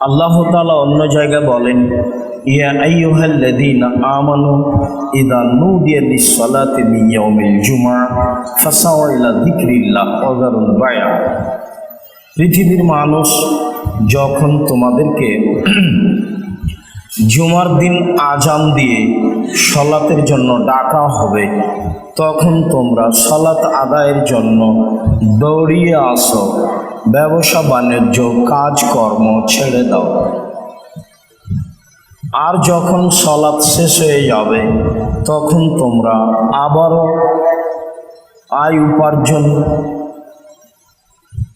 আল্লাহ তাআলা অন্য জায়গায় বলেন, ইয়া ইলা পৃথিবীর মানুষ যখন তোমাদেরকে জুমার দিন আজান দিয়ে সলাতের জন্য ডাকা হবে, তখন তোমরা সলাত আদায়ের জন্য দৌড়িয়ে আসো। ব্যবসা, বাণিজ্য, কাজকর্ম ছেড়ে দাও। আর যখন সলাৎ শেষ হয়ে যাবে, তখন তোমরা আবারও আয় উপার্জন,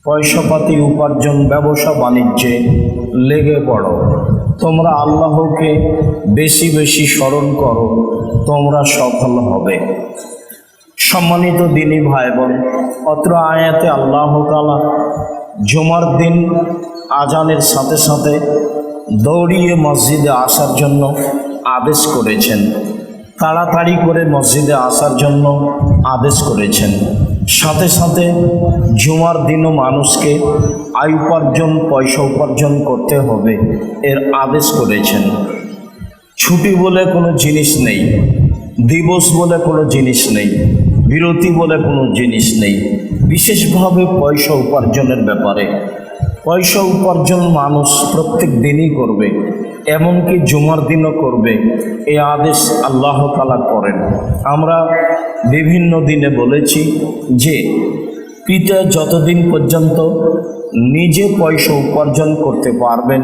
পয়সাপাতি উপার্জন, ব্যবসা, বাণিজ্যে লেগে পড়ো। তোমরা আল্লাহকে বেশি বেশি স্মরণ করো, তোমরা সফল হবে। সম্মানিত দিনী ভাই বোন অত্র আয়াতে আল্লাহ তালা জুমার দিন আজানের সাথে সাথে দৌড়িয়ে মসজিদে আসার জন্য আদেশ করেছেন। তাড়াতাড়ি করে মসজিদে আসার জন্য আদেশ করেছেন। সাথে সাথে জুমার দিনও মানুষকে আয় উপার্জন, পয়সা উপার্জন করতে হবে এর আদেশ করেছেন। ছুটি বলে কোনো জিনিস নেই, দিবস বলে কোনো জিনিস নেই। বিরতি বলে কোনো জিনিস নেই। বিশেষভাবে পয়সা উপার্জনের ব্যাপারে। পয়সা উপার্জন মানুষ প্রত্যেক দিনই করবে, এমনকি জুমার দিনও করবে। এই আদেশ আল্লাহ তালা করেন। আমরা বিভিন্ন দিনে বলেছি যে, পিতা যতদিন পর্যন্ত নিজে পয়সা উপার্জন করতে পারবেন,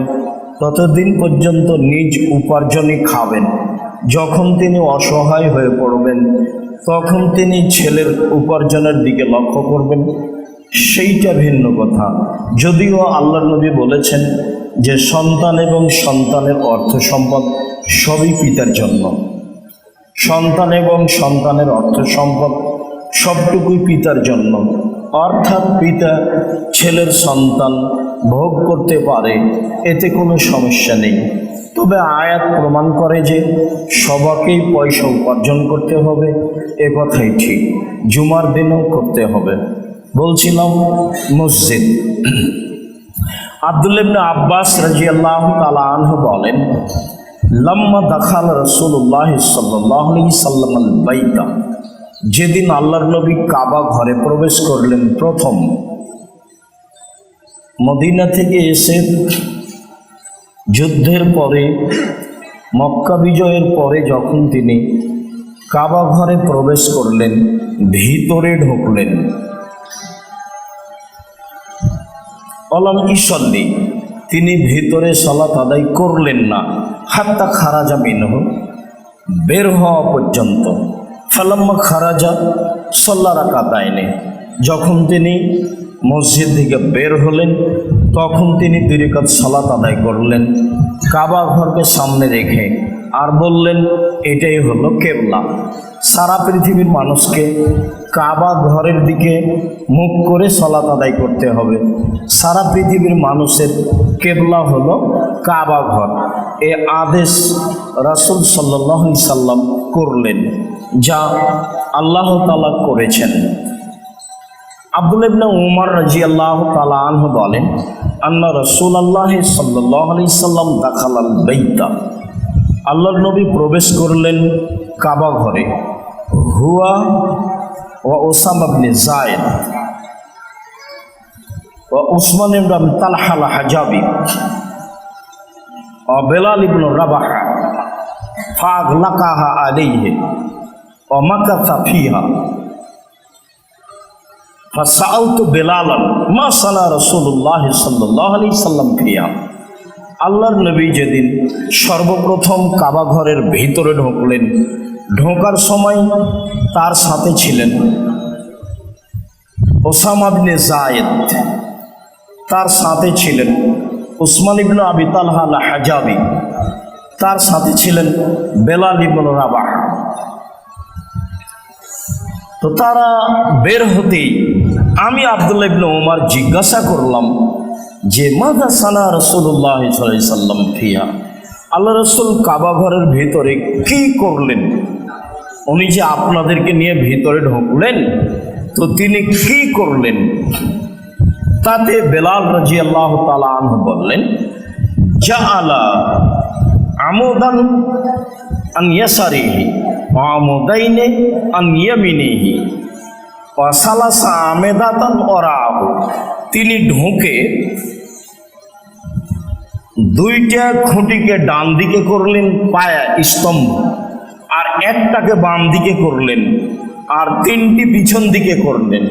ততদিন পর্যন্ত নিজ উপার্জনই খাবেন। যখন তিনি অসহায় হয়ে পড়বেন তখন তিনি ছেলের উপার্জনের দিকে লক্ষ্য করবেন। সেইটা ভিন্ন কথা। যদিও আল্লাহ নবী বলেছেন যে সন্তান এবং সন্তানের অর্থ সম্পদ সবই পিতার জন্য। সন্তান এবং সন্তানের অর্থ সম্পদ সবটুকুই পিতার জন্য। অর্থাৎ পিতা ছেলের সন্তান ভোগ করতে পারে, এতে কোনো সমস্যা নেই। তবে আয়াত প্রমাণ করে যে সবাকেই পয়সা উপার্জন করতে হবে, এ কথাই ঠিক। জুমার দিনও করতে হবে। বলছিলাম, মসজিদ। আব্দুল ইবনে আব্বাস রাজিয়াল্লাহ তালা আনহু বলেন, লম্মা দাখাল রসুল্লাহ সাল্লাহ সাল্লাম বাইতা। যেদিন আল্লাহর নবী কাবা ঘরে প্রবেশ করলেন প্রথম, মদিনা থেকে এসে যুদ্ধের পরে, মক্কা বিজয়ের পরে যখন তিনি কাবা ঘরে প্রবেশ করলেন, ভিতরে ঢুকলেন। অলম ইসল্লি তিনি ভিতরে সলাত আদায় করলেন না। হাত্তা খারাজা মিনহ, বের হওয়া পর্যন্ত। ফালাম্মা খারাজা সল্লা রাখা যখন তিনি মসজিদ থেকে বের হলেন তখন তিনি দুরিকাত সালাত আদায় করলেন। কাবা ঘরকে সামনে রেখে আর বললেন, এটাই হলো কেবলা। সারা পৃথিবীর মানুষকে কাবা ঘরের দিকে মুখ করে সলাত আদায় করতে হবে। সারা পৃথিবীর মানুষের কেবলা হলো কাবা ঘর। এ আদেশ রাসুল সাল্লাহ সাল্লাম করলেন, যা আল্লাহ তালা করেছেন। আব্দুল ইবনে উমর রাজি আল্লাহ তালা আনহু বলেন, আন্না রসুল আল্লাহ সাল্লাহ আলি সাল্লাম দাখাল আল বৈতা আল্লাহর নবী প্রবেশ করলেন কাবা ঘরে। হুয়া ও ওসাম আবনে জায়েদ ও উসমান ইবন তালহাল হাজাবি ও বেলাল ইবন রাবাহা ফাগ লাকাহা আলাইহে ও মাকাথা ফিহা। আল্লাহর নবী যেদিন সর্বপ্রথম কাবা ঘরের ভিতরে ঢুকলেন, ঢোকার সময় তার সাথে ছিলেন ওসামা বিনে জায়েদ তার সাথে ছিলেন উসমান ইবনু আবি তালহা হাজাবি তার সাথে ছিলেন বেলাল ইবনু রাবাহ। তো তারা বের হতেই আমি আবদুল্লাহ ইবনে ওমর জিজ্ঞাসা করলাম যে মাদা সানা রসুল্লাহ সাল্লাম ফিয়া আল্লাহ রসুল কাবা ঘরের ভিতরে কি করলেন? উনি যে আপনাদেরকে নিয়ে ভিতরে ঢুকলেন, তো তিনি কি করলেন? তাতে বেলাল রাজি আল্লাহ তালা আনহু বললেন, জাআলা আমুদান আন ইয়াসারিহি। ওয়া আমুদাইনে আন ইয়ামিনিহি। ওয়া সালাসা আমেদাতান ওরাহু তিনি ঢোকে দুইটা খুঁটিকে ডান দিকে করলেন, পায়া স্তম্ভ, আর একটাকে বাম দিকে করলেন, আর তিনটি পিছন দিকে করলেন।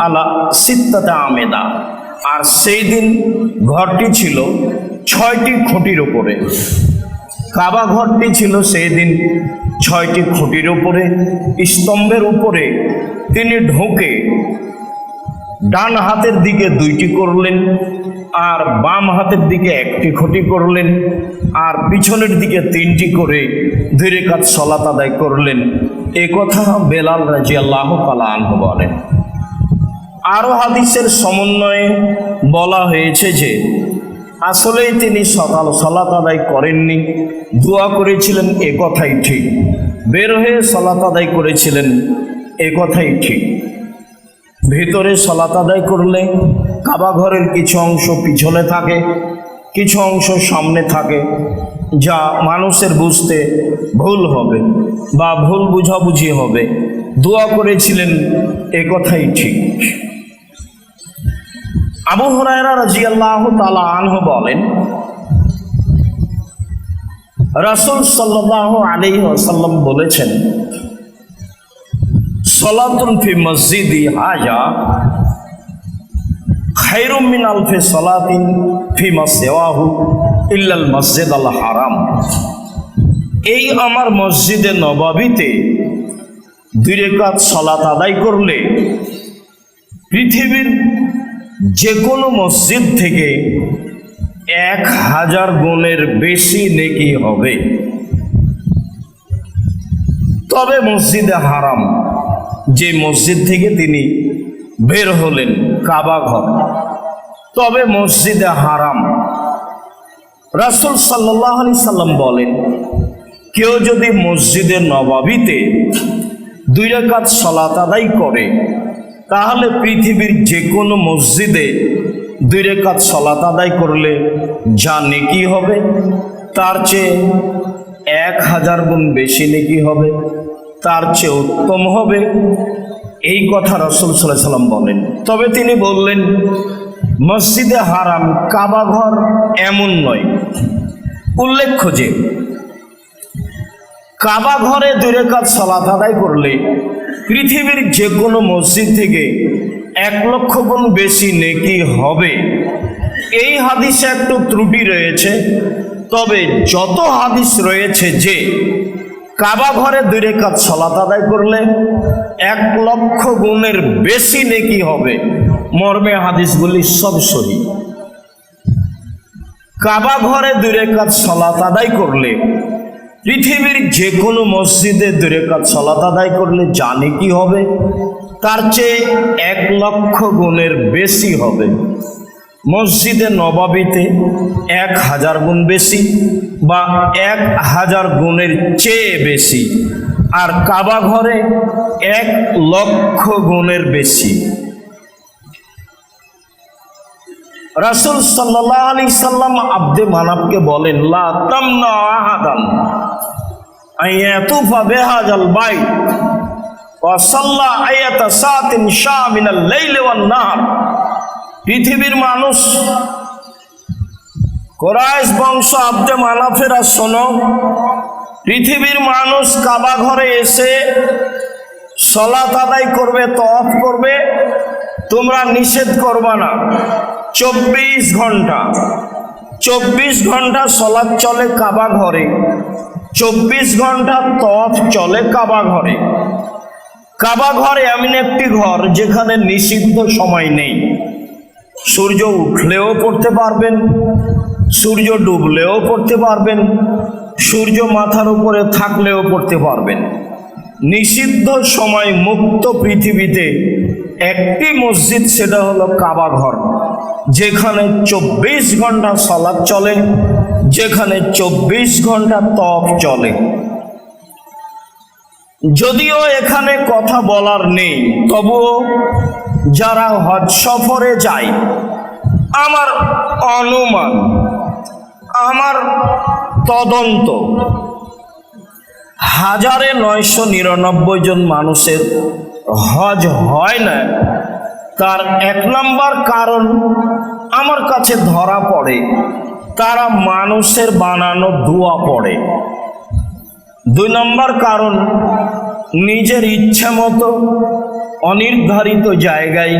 আল আমেদা। আর সেই দিন ঘরটি ছিল ছয়টি খুঁটির ওপরে কাবা ঘরটি ছিল সেই দিন ছয়টি খুঁটির উপরে। স্তম্ভের উপরে তিনি ঢোকে, ডান হাতের দিকে দুইটি করলেন আর বাম হাতের দিকে একটি খুঁটি করলেন আর পিছনের দিকে তিনটি করে ধীরে কাজ সলাত আদায় করলেন। এ কথা বেলাল রাজি আল্লাহ আনহু বলেন। আরও হাদিসের সমন্বয়ে বলা হয়েছে যে আসলেই তিনি সকাল সলাত আদায় করেননি। দোয়া করেছিলেন, এ কথাই ঠিক। বের হয়ে সলাত আদায় করেছিলেন, এ কথাই ঠিক। ভেতরে সলাত আদায় করলে কাবা ঘরের কিছু অংশ পিছনে থাকে, কিছু অংশ সামনে থাকে, যা মানুষের বুঝতে ভুল হবে বা ভুল বুঝাবুঝি হবে। দোয়া করেছিলেন, এ কথাই ঠিক। আবু হরায়রা রাজিয়াল্লাহ তালা আনহু বলেন, রাসূল সাল্লাহ আলী আসাল্লাম বলেছেন, সলাতুন ফি মসজিদি হাজা খাইরুম মিন আলফে সলাতিন ফি মাসেওয়াহু ইল্লাল মসজিদ আল হারাম। এই আমার মসজিদে নবাবিতে দুই রেখাত সলাত আদায় করলে পৃথিবীর যে কোনো মসজিদ থেকে এক হাজার গুণের বেশি নেকি হবে। তবে মসজিদে হারাম। যে মসজিদ থেকে তিনি বের হলেন, কাবা ঘর, তবে মসজিদে হারাম। রাসুল সাল্লাহ আলি সাল্লাম বলেন, কেউ যদি মসজিদে নবাবিতে দুই রেখাত সলাত আদায় করে তাহলে পৃথিবীর যে কোনো মসজিদে দুই রেখাত সলাত আদায় করলে যা নেকি হবে, তার চেয়ে এক হাজার গুণ বেশি নেকি হবে, তার চেয়ে উত্তম হবে। এই কথা রসুল সাল্লাহ সাল্লাম বলেন। তবে তিনি বললেন, মসজিদে হারাম, কাবা ঘর এমন নয়। উল্লেখ্য যে, কাবা ঘরে দূরে কাজ সলাত আদায় করলে পৃথিবীর যে কোনো মসজিদ থেকে এক লক্ষ গুণ বেশি নেকি হবে। এই হাদিসে একটু ত্রুটি রয়েছে, তবে যত হাদিস রয়েছে যে কাবা ঘরে দূরে কাজ সলাত আদায় করলে এক লক্ষ গুণের বেশি নেকি হবে। মর্মে হাদিসগুলি সব সহি। কাবা ঘরে দূরে কাজ সলাত আদায় করলে পৃথিবীর যে কোনো মসজিদে দূরে কাজ সলাত আদায় করলে জানে কি হবে? তার চেয়ে এক লক্ষ গুণের বেশি হবে। মসজিদে নবাবিতে এক হাজার গুণ বেশি বা এক হাজার গুণের চেয়ে বেশি। আর কাবা ঘরে এক লক্ষ গুণের বেশি। রাসুল সাল্লাহ আলি সাল্লাম আব্দে মানাবকে বলেন, লা তামনা আহাদান। আইয়াতুফা বেহাজাল বাইত। ওয়া সাল্লা আয়াতা সাতিন শাহ মিনাল লাইলি ওয়ান নাহার। পৃথিবীর মানুষ, কোরাইশ বংশ আব্দে মানাফেরা, শোনো, পৃথিবীর মানুষ কাবা ঘরে এসে সলাত আদায় করবে তফ করবে, তোমরা নিষেধ করবা না। চব্বিশ ঘণ্টা। চব্বিশ ঘণ্টা সলাদ চলে কাবা ঘরে। চব্বিশ ঘণ্টা তফ চলে কাবা ঘরে। কাবা ঘর এমন একটি ঘর যেখানে নিষিদ্ধ সময় নেই। সূর্য উঠলেও পড়তে পারবেন, সূর্য ডুবলেও পড়তে পারবেন, সূর্য মাথার উপরে থাকলেও পড়তে পারবেন। নিষিদ্ধ সময় মুক্ত পৃথিবীতে একটি মসজিদ, সেটা হলো কাবা ঘর। যেখানে চব্বিশ ঘণ্টা সলাদ চলে, যেখানে চব্বিশ ঘণ্টা তপ চলে। যদিও এখানে কথা বলার নেই, তবুও যারা হজ সফরে যায়, আমার অনুমান, আমার তদন্ত, হাজারে নয়শো নিরানব্বই জন মানুষের হজ হয় না। তার এক নম্বর কারণ আমার কাছে ধরা পড়ে, তারা মানুষের বানানো দোয়া পড়ে। দুই নম্বর কারণ, নিজের ইচ্ছে মতো অনির্ধারিত জায়গায়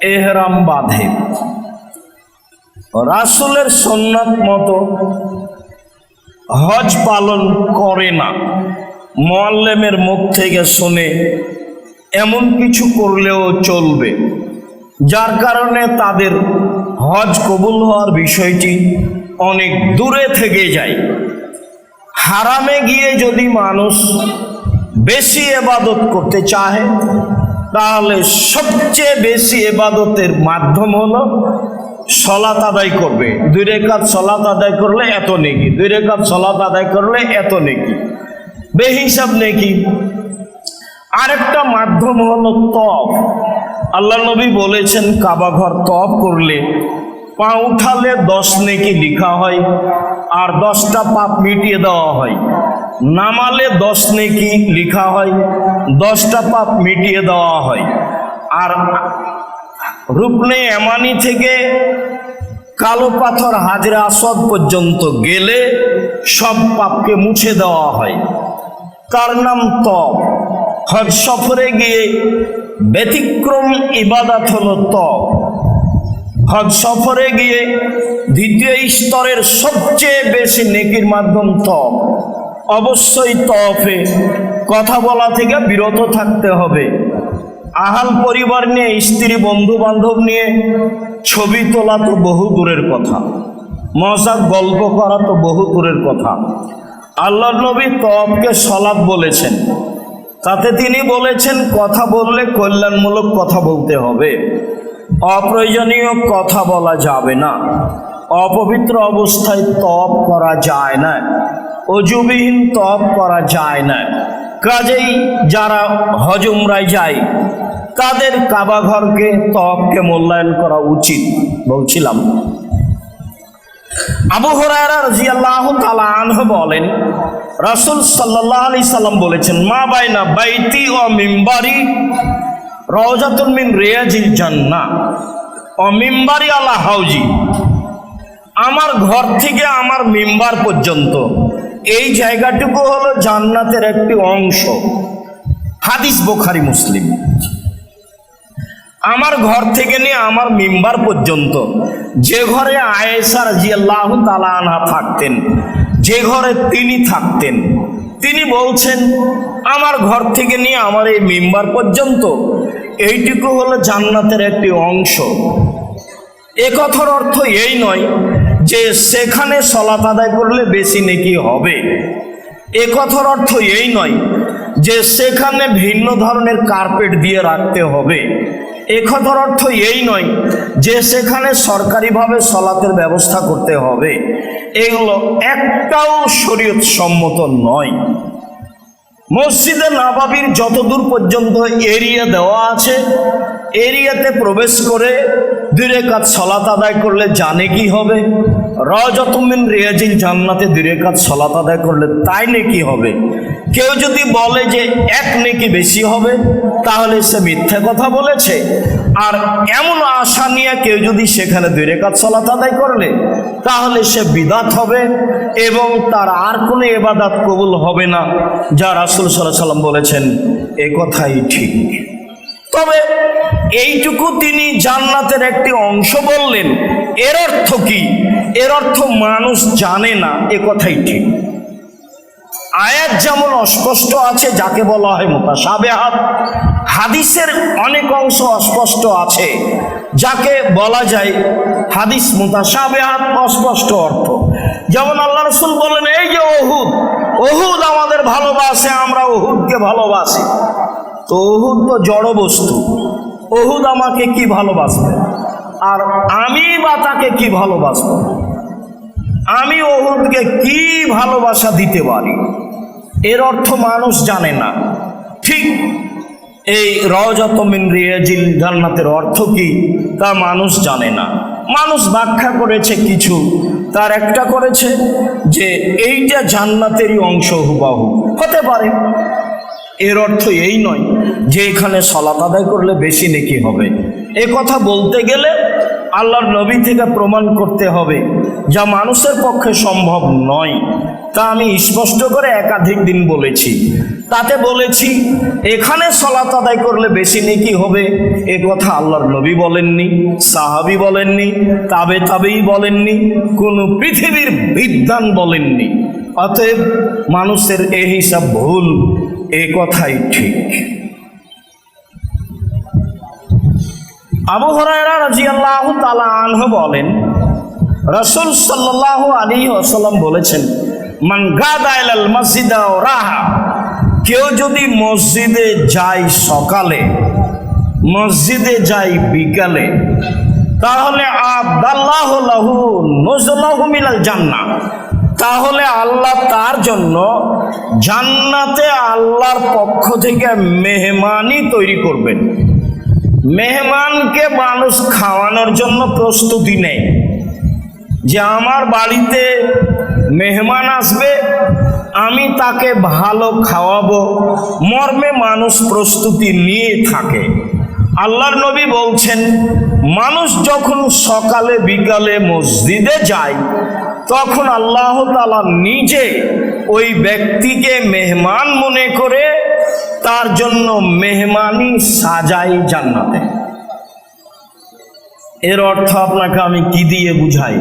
এহরাম বাঁধে। রাসুলের সন্ন্যাত মতো হজ পালন করে না। মোয়াল্লেমের মুখ থেকে শুনে এমন কিছু করলেও চলবে। যার কারণে তাদের হজ কবুল হওয়ার বিষয়টি অনেক দূরে থেকে যায়। হারামে গিয়ে যদি মানুষ বেশি এবাদত করতে চায়, তাহলে সবচেয়ে বেশি এবাদতের মাধ্যম হলো সলাত আদায় করবে। দুই রেখাত সলাত আদায় করলে এত নেকি, দুই রেখাত সলাত আদায় করলে এত নেকি। বেহিসাব নেকি। আরেকটা মাধ্যম হলো তপ আল্লাহ নবী বলেছেন, কাবা ঘর তপ করলে পা উঠালে দশ নেকি লিখা হয় আর দশটা পাপ মিটিয়ে দেওয়া হয়। নামালে দশ নেকি লিখা হয়, দশটা পাপ মিটিয়ে দেওয়া হয়। আর রুকনে এমানি থেকে কালো পাথর হাজরা আসদ পর্যন্ত গেলে সব পাপকে মুছে দেওয়া হয়। তার নাম তপ হজ সফরে গিয়ে ব্যতিক্রম ইবাদাত হলো তপ হজ সফরে গিয়ে দ্বিতীয় স্তরের সবচেয়ে বেশি নেকির মাধ্যম তপ অবশ্যই তফে কথা বলা থেকে বিরত থাকতে হবে। আহাল পরিবার নিয়ে, স্ত্রী বন্ধু বান্ধব নিয়ে ছবি তোলা তো বহু দূরের কথা। মজাক গল্প করা তো বহু দূরের কথা। আল্লাহ নবী তপকে সলাপ বলেছেন। তাতে তিনি বলেছেন, কথা বললে কল্যাণমূলক কথা বলতে হবে। অপ্রয়োজনীয় কথা বলা যাবে না। অপবিত্র অবস্থায় তপ করা যায় না। অজুবিহীন তপ করা যায় না। কাজেই যারা হজুমরায় যায়, তাদের কাবাঘরকে তপকে মূল্যায়ন করা উচিত। বলছিলাম। আবু হরায়রা রাদিয়াল্লাহু তাআলা আনহু বলেন, রাসূল সাল্লাল্লাহু আলাইহি সাল্লাম বলেছেন, মা বাইনা বাইতি ও মিম্বারি রওজাতুন মিন রিয়াজিল জান্নাহ। ও মিম্বারি আলা হাউজি, আমার ঘর থেকে আমার মিম্বার পর্যন্ত। এই জায়গাটুকু হলো জান্নাতের একটি অংশ। হাদিস বোখারি, মুসলিম। আমার ঘর থেকে নিয়ে আমার মেম্বার পর্যন্ত। যে ঘরে আয়েশা রাজিয়াল্লাহু তাআলা আনহা থাকতেন, যে ঘরে তিনি থাকতেন, তিনি বলছেন, আমার ঘর থেকে নিয়ে আমার এই মেম্বার পর্যন্ত এইটুকু হলো জান্নাতের একটি অংশ। এ কথার অর্থ এই নয় যে সেখানে সলাত আদায় করলে বেশি নেকি হবে। এ কথার অর্থ এই নয় যে সেখানে ভিন্ন ধরনের কার্পেট দিয়ে রাখতে হবে। এ অর্থ এই নয় যে সেখানে সরকারিভাবে সলাতের ব্যবস্থা করতে হবে। এগুলো একটাও শরীয়ত সম্মত নয়। মসজিদে নাবাবির যতদূর পর্যন্ত এরিয়া দেওয়া আছে, এরিয়াতে প্রবেশ করে দূরে কাজ সলাত আদায় করলে জানে কি হবে? রজতমিন রিয়াজিল জান্নাতে দূরে কাজ সলাত আদায় করলে তাই নেকি হবে? কেউ যদি বলে যে এক নেকি বেশি হবে, তাহলে সে মিথ্যা কথা বলেছে। আর এমন আশা নিয়ে কেউ যদি সেখানে দূরে কাজ সলাত আদায় করলে, তাহলে সে বিদাত হবে এবং তার আর কোনো এবাদাত কবুল হবে না। যা রাসুল সাল্লাহ সাল্লাম বলেছেন, এ কথাই ঠিক। তবে এইটুকু তিনি জান্নাতের একটি অংশ বললেন। এর অর্থ কি? এর অর্থ মানুষ জানে না, এ কথাই ঠিক। আয়াত যেমন অস্পষ্ট আছে, যাকে বলা হয় মোতাসাবেহাত হাদিসের অনেক অংশ অস্পষ্ট আছে, যাকে বলা যায় হাদিস মোতাসাবেহাত অস্পষ্ট অর্থ। যেমন আল্লাহ রসুল বলেন এই যে ওহুদ ওহুদ আমাদের ভালোবাসে, আমরা ওহুদকে ভালোবাসি। তো ওহুদ তো জড় বস্তু। ওহুদ আমাকে কি ভালোবাসবে? আর আমি বা তাকে কি ভালোবাসবো? আমি ওহুদকে কি ভালোবাসা দিতে পারি? এর অর্থ মানুষ জানে না। ঠিক এই রজতমিন রিয়াজিল জান্নাতের অর্থ কি? তা মানুষ জানে না। মানুষ ব্যাখ্যা করেছে কিছু। তার একটা করেছে যে এইটা জান্নাতেরই অংশ হুবাহু। হতে পারে। এর অর্থ এই নয় যে এখানে সলাত আদায় করলে বেশি নেকি হবে। এ কথা বলতে গেলে আল্লাহর নবী থেকে প্রমাণ করতে হবে যা মানুষের পক্ষে সম্ভব নয়। তা আমি স্পষ্ট করে একাধিক দিন বলেছি। তাতে বলেছি, এখানে সলাত আদায় করলে বেশি নেকি হবে। এ কথা আল্লাহর নবী বলেননি, সাহাবি বলেননি, তাবে তাবেই বলেননি, কোনো পৃথিবীর বিদ্যান বলেননি। অতএব মানুষের এ হিসাব ভুল, এ কথাই ঠিক। আবু হরায়রা রাজিয়াল্লাহু তালা আনহ বলেন রাসূল সাল্লাল্লাহু আলী ওয়াসাল্লাম বলেছেন মসজিদ রাহা কেউ যদি মসজিদে যায় সকালে, মসজিদে যায় বিকালে, তাহলে আব্দাল্লাহ জান্নাহ। তাহলে আল্লাহ তার জন্য জান্নাতে আল্লাহর পক্ষ থেকে মেহমানি তৈরি করবেন। মেহমানকে মানুষ খাওয়ানোর জন্য প্রস্তুতি নেয়। যে আমার বাড়িতে মেহমান আসবে, আমি তাকে ভালো খাওয়াবো। মর্মে মানুষ প্রস্তুতি নিয়ে থাকে। আল্লাহর নবী বলছেন, মানুষ যখন সকালে বিকালে মসজিদে যায়, তখন আল্লাহ তালা নিজে ওই ব্যক্তিকে মেহমান মনে করে তার জন্য মেহমানি সাজাই জান্নাতে। এর অর্থ আপনাকে আমি কি দিয়ে বুঝাই?